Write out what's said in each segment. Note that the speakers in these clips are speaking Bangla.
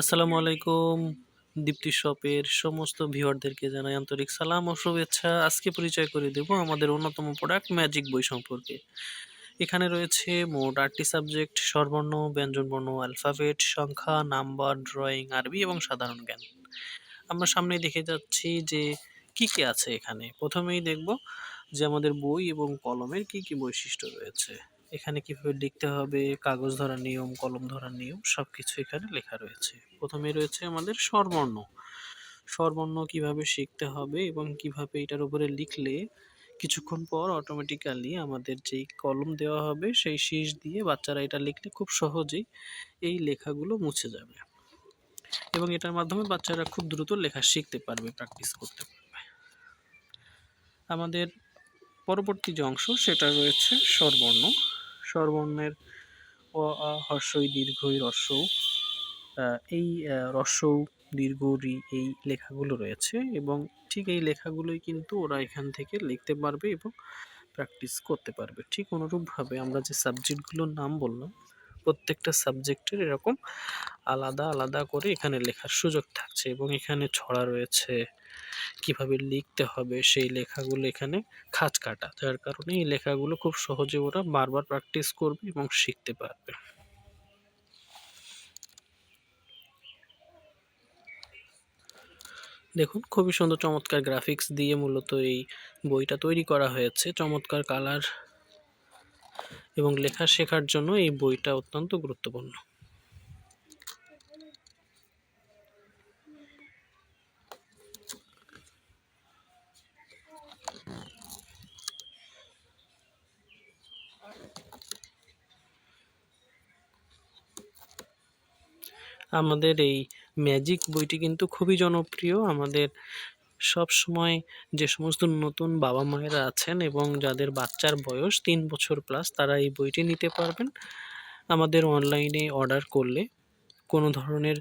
আসসালামু আলাইকুম, দীপ্তি শপের সমস্ত ভিউয়ারদেরকে জানাই আন্তরিক সালাম ও শুভেচ্ছা। আজকে পরিচয় করে দেব আমাদের অন্যতম প্রোডাক্ট ম্যাজিক বই সম্পর্কে। এখানে রয়েছে মোট আটটি সাবজেক্ট স্বরবর্ণ, ব্যঞ্জনবর্ণ অ্যালফাবেট সংখ্যা নাম্বার ড্রয়িং আরবি এবং সাধারণ জ্ঞান। আমরা সামনে দেখে যাচ্ছি যে কি কি আছে এখানে। প্রথমেই দেখব যে আমাদের বই এবং কলমের কি কি বৈশিষ্ট্য রয়েছে। এখানে কীভাবে লিখতে হবে, কাগজ ধরার নিয়ম, কলম ধরার নিয়ম সব কিছু এখানে লেখা রয়েছে। প্রথমে রয়েছে আমাদের স্বরবর্ণ। স্বরবর্ণ কীভাবে শিখতে হবে এবং কীভাবে এটার উপরে লিখলে কিছুক্ষণ পর অটোমেটিক্যালি আমাদের যেই কলম দেওয়া হবে, সেই শীষ দিয়ে বাচ্চারা এটা লিখলে খুব সহজেই এই লেখাগুলো মুছে যাবে। এবং এটার মাধ্যমে বাচ্চারা খুব দ্রুত লেখা শিখতে পারবে প্র্যাকটিস করতে পারবে। আমাদের পরবর্তী যে অংশ, সেটা রয়েছে স্বরবর্ণ। স্বরবর্ণের অ আ, হর্ষই দীর্ঘই রস্য এই রস্য দীর্ঘ এই লেখাগুলো রয়েছে এবং ঠিক এই লেখাগুলোই কিন্তু ওরা এখান থেকে লিখতে পারবে এবং প্র্যাকটিস করতে পারবে। ঠিক অনুরূপভাবে আমরা যে সাবজেক্টগুলোর নাম বললাম প্রত্যেকটা সাবজেক্টের এরকম আলাদা আলাদা করে এখানে লেখার সুযোগ থাকছে এবং এখানে ছড়া রয়েছে কীভাবে লিখতে হবে, সেই লেখাগুলো এখানে খাঁজ কাটা। যার কারণে এই লেখাগুলো খুব সহজে ওরা বারবার প্র্যাকটিস করবে এবং শিখতে পারবে। দেখুন, খুবই সুন্দর চমৎকার গ্রাফিক্স দিয়ে মূলত এই বইটা তৈরি করা হয়েছে। চমৎকার কালার এবং লেখা শেখার জন্য এই বইটা অত্যন্ত গুরুত্বপূর্ণ। আমাদের এই ম্যাজিক বইটি কিন্তু খুবই জনপ্রিয়। আমাদের সব সময় যে সমস্ত নতুন বাবা মায়েরা আছেন এবং যাদের বাচ্চার বয়স তিন বছর প্লাস তারা এই বইটি নিতে পারবেন। আমাদের অনলাইনে অর্ডার করলে কোনো ধরনের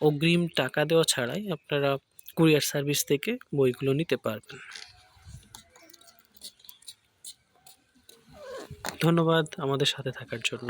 অগ্রিম টাকা দেওয়া ছাড়াই আপনারা কুরিয়ার সার্ভিস থেকে বইগুলো নিতে পারবেন। ধন্যবাদ আমাদের সাথে থাকার জন্য।